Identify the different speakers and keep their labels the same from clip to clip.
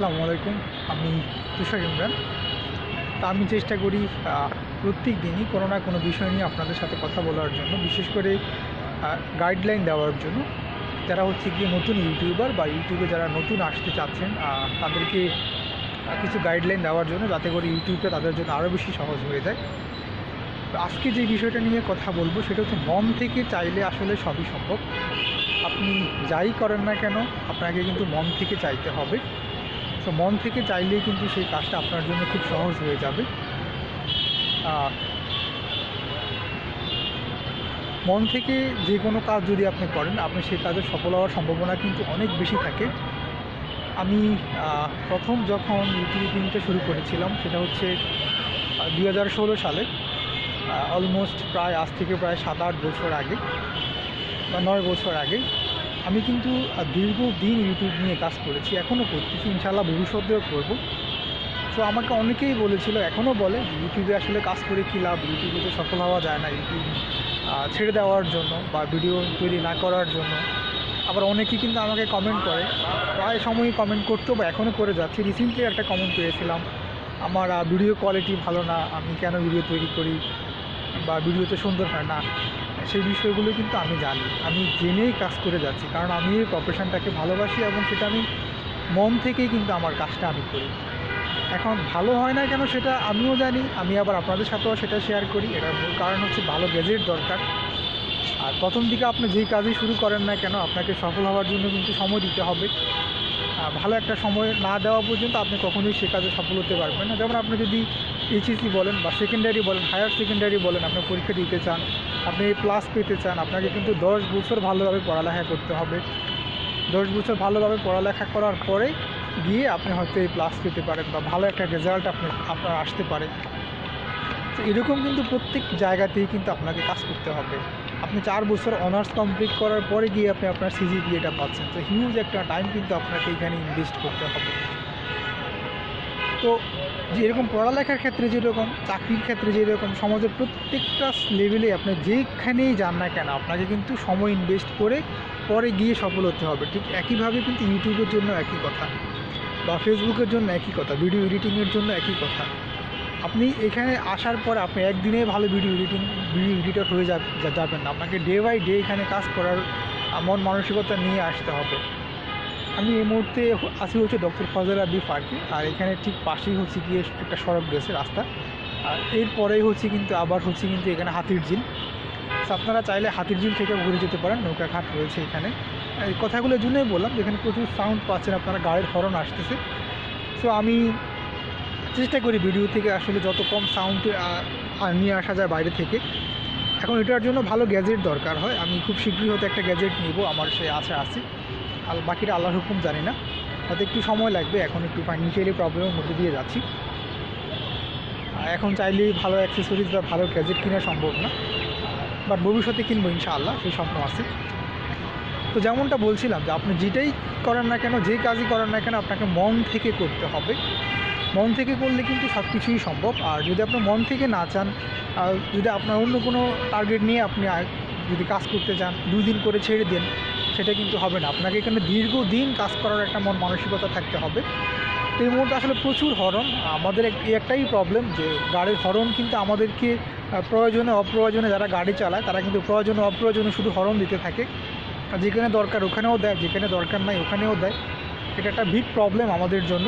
Speaker 1: আসসালামু আলাইকুম। আমি তুষার ইমরান। তা আমি চেষ্টা করি প্রত্যেক দিনই কোনো না কোনো বিষয় নিয়ে আপনাদের সাথে কথা বলার জন্য, বিশেষ করে গাইডলাইন দেওয়ার জন্য। যারা হচ্ছে গিয়ে নতুন ইউটিউবার বা ইউটিউবে যারা নতুন আসতে চাচ্ছেন তাদেরকে কিছু গাইডলাইন দেওয়ার জন্য, যাতে করে ইউটিউবটা তাদের জন্য আরও বেশি সহজ হয়ে যায়। আজকে যে বিষয়টা নিয়ে কথা বলব, সেটা হচ্ছে মন থেকে চাইলে আসলে সবই সম্ভব। আপনি যাই করেন না কেন, আপনাকে কিন্তু মন থেকে চাইতে হবে। তো মন থেকে চাইলেই কিন্তু সেই কাজটা আপনার জন্য খুব সহজ হয়ে যাবে। মন থেকে যে কোনো কাজ যদি আপনি করেন, আপনি সেই কাজে সফল হওয়ার সম্ভাবনা কিন্তু অনেক বেশি থাকে। আমি প্রথম যখন ইউটিউবিংটা শুরু করেছিলাম, সেটা হচ্ছে দুই হাজার ষোলো সালে অলমোস্ট প্রায় আজ থেকে প্রায় সাত আট বছর আগে বা নয় বছর আগে। আমি কিন্তু দীর্ঘদিন ইউটিউব নিয়ে কাজ করেছি, এখনও করতেছি ইনশাল্লাহ ভবিষ্যতেও করব। তো আমাকে অনেকেই বলেছিল, এখনও বলে ইউটিউবে আসলে কাজ করে কী লাভ? ইউটিউবে তো সফল হওয়া যায় না ইউটিউব ছেড়ে দেওয়ার জন্য বা ভিডিও তৈরি না করার জন্য। আবার অনেকেই কিন্তু আমাকে কমেন্ট করে, প্রায় সময়ই কমেন্ট করতো বা এখনও করে যাচ্ছি। রিসেন্টলি একটা কমেন্ট পেয়েছিলাম, আমার ভিডিও কোয়ালিটি ভালো না, আমি কেন ভিডিও তৈরি করি? বা ভিডিওতে সুন্দর হয় না। সেই বিষয়গুলো কিন্তু আমি জানি। আমি জেনেই কাজ করে যাচ্ছি। কারণ আমি এই প্রফেশনটাকে ভালোবাসি এবং সেটা আমি মন থেকেই কিন্তু আমার কাজটা আমি করি। এখন ভালো হয় না কেন সেটা আমিও জানি। আমি আবার আপনাদের সাথেও সেটা শেয়ার করি। এটার মূল কারণ হচ্ছে ভালো গ্যাজেট দরকার। আর প্রথম দিকে আপনি যেই কাজই শুরু করেন না কেন, আপনাকে সফল হওয়ার জন্য কিন্তু সময় দিতে হবে। ভালো একটা সময় না দেওয়া পর্যন্ত আপনি কখনোই সে কাজে সফল হতে পারবেন না। যেমন আপনি যদি এইচএসসি বলেন বা সেকেন্ডারি বলেন হায়ার সেকেন্ডারি বলেন, আপনি পরীক্ষা দিতে চান, আপনি প্লাস পেতে চান, আপনাকে কিন্তু দশ বছর ভালোভাবে পড়ালেখা করতে হবে। দশ বছর ভালোভাবে পড়ালেখা করার পরে গিয়ে আপনি হয়তো এই প্লাস পেতে পারেন বা ভালো একটা রেজাল্ট আপনি, আপনার আসতে পারে। তো এরকম কিন্তু প্রত্যেক জায়গাতেই কিন্তু আপনাকে কাজ করতে হবে। আপনি চার বছর অনার্স কমপ্লিট করার পরে গিয়ে আপনি আপনার সিজিপিএটা পাচ্ছেন। তো হিউজ একটা টাইম কিন্তু আপনাকে এখানে ইনভেস্ট করতে হবে। তো যেরকম পড়ালেখার ক্ষেত্রে যেরকম, চাকরির ক্ষেত্রে যেরকম, সমাজের প্রত্যেকটা লেভেলে আপনি যেখানেই যান না কেন, আপনাকে কিন্তু সময় ইনভেস্ট করে পরে গিয়ে সফল হতে হবে। ঠিক একইভাবে কিন্তু ইউটিউবের জন্য একই কথা বা ফেসবুকের জন্য একই কথা ভিডিও এডিটিংয়ের জন্য একই কথা। আপনি এখানে আসার পর আপনি একদিনে ভালো ভিডিও এডিটিং ভিডিও এডিটর হয়ে যাবেন না। আপনাকে ডে বাই ডে এখানে কাজ করার, মন মানসিকতা নিয়ে আসতে হবে। আমি এই মুহূর্তে আছি হচ্ছে ডক্টর ফজল আবি পার্কে। আর এখানে ঠিক পাশেই হচ্ছে গিয়ে একটা সড়ক গেছে রাস্তা। আর এরপরেই হচ্ছে কিন্তু আবার হচ্ছে কিন্তু এখানে হাতির ঝিল। আপনারা চাইলে হাতির ঝিল থেকে ঘুরে যেতে পারেন নৌকাঘাট রয়েছে এখানে। এই কথাগুলোর জন্যই বললাম, যেখানে প্রচুর সাউন্ড পাচ্ছেন, আপনারা গাড়ির হরন আসতেছে। সো আমি চেষ্টা করি ভিডিও থেকে আসলে যত কম সাউন্ড নিয়ে আসা যায় বাইরে থেকে। এখন এটার জন্য ভালো গ্যাজেট দরকার হয়। আমি খুব শীঘ্রই হয়তো একটা গ্যাজেট নিব, আমার সে আশা আছে। বাকিটা আল্লাহর হুকুম জানি না। হয়তো একটু সময় লাগবে, এখন একটু ফাইন্যান্সিয়ালি প্রবলেমের মধ্যে দিয়ে যাচ্ছি। এখন চাইলেই ভালো অ্যাক্সেসরিজ বা ভালো গ্যাজেট কেনা সম্ভব না। বাট ভবিষ্যতে কিনবো ইনশাআল্লাহ, সেই স্বপ্ন আছে। তো যেমনটা বলছিলাম যে আপনি যেটাই করেন না কেন, যে কাজই করেন না কেন, আপনাকে মন থেকে করতে হবে। মন থেকে করলে কিন্তু সব কিছুই সম্ভব। আর যদি আপনি মন থেকে না চান, আর যদি আপনার অন্য কোনো টার্গেট নিয়ে আপনি যদি কাজ করতে চান, দুই দিন করে ছেড়ে দেন সেটা কিন্তু হবে না। আপনাকে এখানে দীর্ঘদিন কাজ করার একটা মন মানসিকতা থাকতে হবে। তো এই মুহূর্তে আসলে প্রচুর হরন আমাদের একটাই প্রবলেম যে গাড়ির হরন কিন্তু আমাদেরকে প্রয়োজনে অপ্রয়োজনে যারা গাড়ি চালায়, তারা কিন্তু প্রয়োজনে অপ্রয়োজনে শুধু হরন দিতে থাকে। যেখানে দরকার ওখানেও দেয়, যেখানে দরকার নাই ওখানেও দেয়। এটা একটা বিগ প্রবলেম আমাদের জন্য।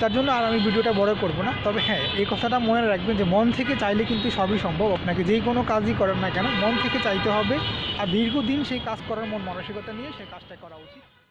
Speaker 1: তার জন্য আর আমি ভিডিওটা বড় করব না। তবে হ্যাঁ এই কথাটা মনে রাখবেন যে মন থেকে চাইলে কিন্তু সবই সম্ভব। আপনাকে যেই কোনো কাজই করেন না কেন, মন থেকে চাইতে হবে। আর দীর্ঘদিন সেই কাজ করার মন মানসিকতা নিয়ে সেই কাজটা করা উচিত।